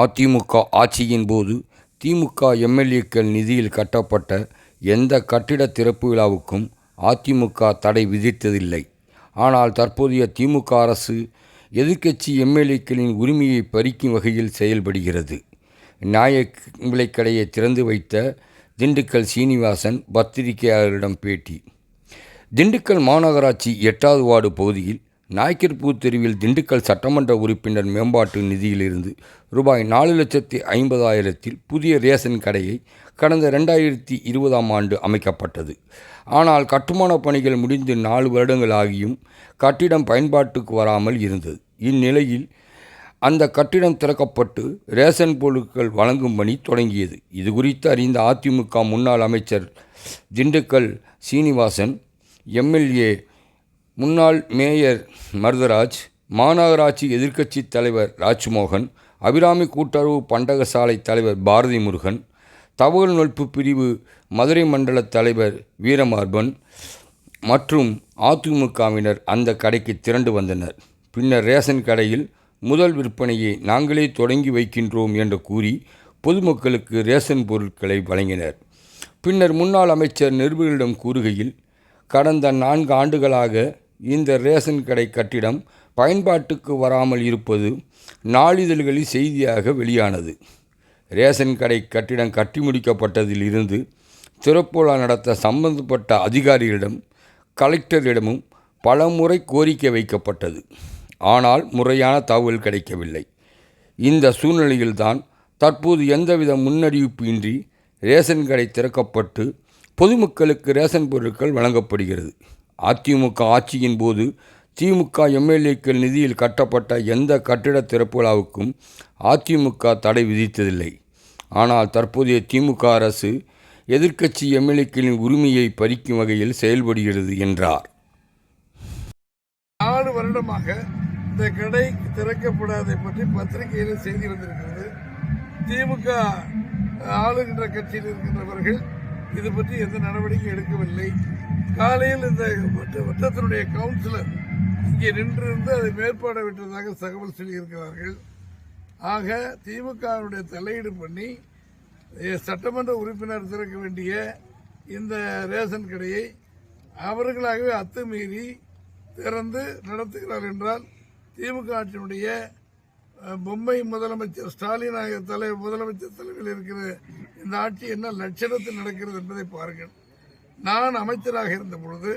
அதிமுக ஆட்சியின் போது திமுக எம்எல்ஏக்கள் நிதியில் கட்டப்பட்ட எந்த கட்டிட திறப்பு விழாவுக்கும் அதிமுக தடை விதித்ததில்லை. ஆனால் தற்போதைய திமுக அரசு எதிர்க்கட்சி எம்எல்ஏக்களின் உரிமையை பறிக்கும் வகையில் செயல்படுகிறது. நியாய விலைக்கடையை திறந்து வைத்த திண்டுக்கல் சீனிவாசன் பத்திரிகையாளரிடம் பேட்டி திண்டுக்கல் மாநகராட்சி எட்டாவது வார்டு பகுதியில் நாய்க்கர்பூர் தெருவில் திண்டுக்கல் சட்டமன்ற உறுப்பினர் மேம்பாட்டு நிதியிலிருந்து ரூபாய் நாலு லட்சத்தி ஐம்பதாயிரத்தில் புதிய ரேஷன் கடையை கடந்த ரெண்டாயிரத்தி இருபதாம் ஆண்டு அமைக்கப்பட்டது. ஆனால் கட்டுமான பணிகள் முடிந்து நாலு வருடங்கள் ஆகியும் கட்டிடம் பயன்பாட்டுக்கு வராமல் இருந்தது. இந்நிலையில் அந்த கட்டிடம் திறக்கப்பட்டு ரேஷன் பொருட்கள் வழங்கும் பணி தொடங்கியது. இது குறித்து அறிந்த அதிமுக முன்னாள் அமைச்சர் திண்டுக்கல் சீனிவாசன், எம்.எல்.ஏ. முன்னாள் மேயர் மருதராஜ், மாநகராட்சி எதிர்க்கட்சி தலைவர் ராஜ்மோகன், அபிராமி கூட்டுறவு பண்டகசாலை தலைவர் பாரதி முருகன் தகவல் நுட்பு பிரிவு மதுரை மண்டல தலைவர் வீரமார்பன் மற்றும் அதிமுகவினர் அந்த கடைக்கு திரண்டு வந்தனர். பின்னர் ரேஷன் கடையில் முதல் விற்பனையை நாங்களே தொடங்கி வைக்கின்றோம் என்று கூறி பொதுமக்களுக்கு ரேஷன் பொருட்களை வழங்கினர். பின்னர் முன்னாள் அமைச்சர் நிருபர்களிடம் கூறுகையில், கடந்த நான்கு ஆண்டுகளாக இந்த ரேஷன் கடை கட்டிடம் பயன்பாட்டுக்கு வராமல் இருப்பது நாளிதழ்களில் செய்தியாக வெளியானது. ரேஷன் கடை கட்டிடம் கட்டி முடிக்கப்பட்டதில் இருந்து திறப்பு நடத்த சம்பந்தப்பட்ட அதிகாரிகளிடம், கலெக்டரிடமும் பலமுறை கோரிக்கை வைக்கப்பட்டது. ஆனால் முறையான தகவல் கிடைக்கவில்லை. இந்த சூழ்நிலையில்தான் தற்போது எந்தவித முன்னறிவிப்பு இன்றி ரேஷன் கடை திறக்கப்பட்டு பொதுமக்களுக்கு ரேஷன் பொருட்கள் வழங்கப்படுகிறது. அதிமுக ஆட்சியின் போது திமுக எம்.எல்.ஏக்கள் நிதியில் கட்டப்பட்ட எந்த கட்டிட திறப்பு விழாவுக்கும் அதிமுக தடை விதித்ததில்லை. ஆனால் தற்போதைய திமுக அரசு எதிர்க்கட்சி எம்.எல்.ஏக்களின் உரிமையை பறிக்கும் வகையில் செயல்படுகிறது என்றார். ஆறு வருடமாக இந்த கடை திறக்கப்படாதை பற்றி பத்திரிகையில் செய்தி வந்திருக்கிறது திமுக ஆளுகின்ற கட்சியில் இருக்கின்றவர்கள் இது பற்றி எந்த நடவடிக்கை எடுக்கவில்லை காலையில் இந்த வட்டத்தினுடைய கவுன்சிலர் இங்கே நின்றிருந்து அதை மேற்பாட விட்டதாக தகவல் சொல்லியிருக்கிறார்கள். ஆக திமுகவினுடைய தலையீடு பண்ணி சட்டமன்ற உறுப்பினர் திறக்க வேண்டிய இந்த ரேஷன் கடையை அவர்களாகவே அத்துமீறி திறந்து நடத்துகிறார் என்றால் திமுக ஆட்சியினுடைய மும்பை பொம்மை முதலமைச்சர் ஸ்டாலின் ஆகிய தலை முதலமைச்சர் தலைமையில் இருக்கிற இந்த ஆட்சி என்ன லட்சணத்தில் நடக்கிறது என்பதை பாருங்கள். நான் அமைச்சராக இருந்த பொழுது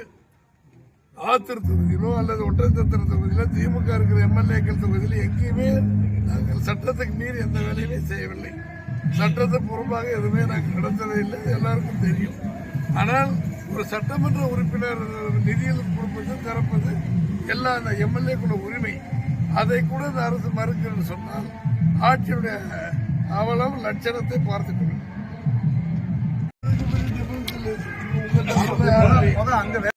ஆத்தூர் தொகுதியிலோ அல்லது ஒட்டஞ்சத்திரம் தொகுதியிலோ திமுக இருக்கிற எம்எல்ஏக்கள் தொகுதியில் எங்கேயுமே நாங்கள் சட்டத்துக்கு மீறி எந்த வேலையுமே செய்யவில்லை. சட்டத்தை புறம்பாக எதுவுமே நாங்கள் நடத்தவே இல்லை. எல்லாருக்கும் தெரியும். ஆனால் ஒரு சட்டமன்ற உறுப்பினர் நிதியில் கொடுப்பது திறப்பது எல்லா அந்த எம்எல்ஏக்குள்ள உரிமை. அதை கூட இந்த அரசு மறுக்கிறது சொன்னால் ஆட்சியுடைய அவலம் லட்சணத்தை பார்த்துக் கொள்ளும்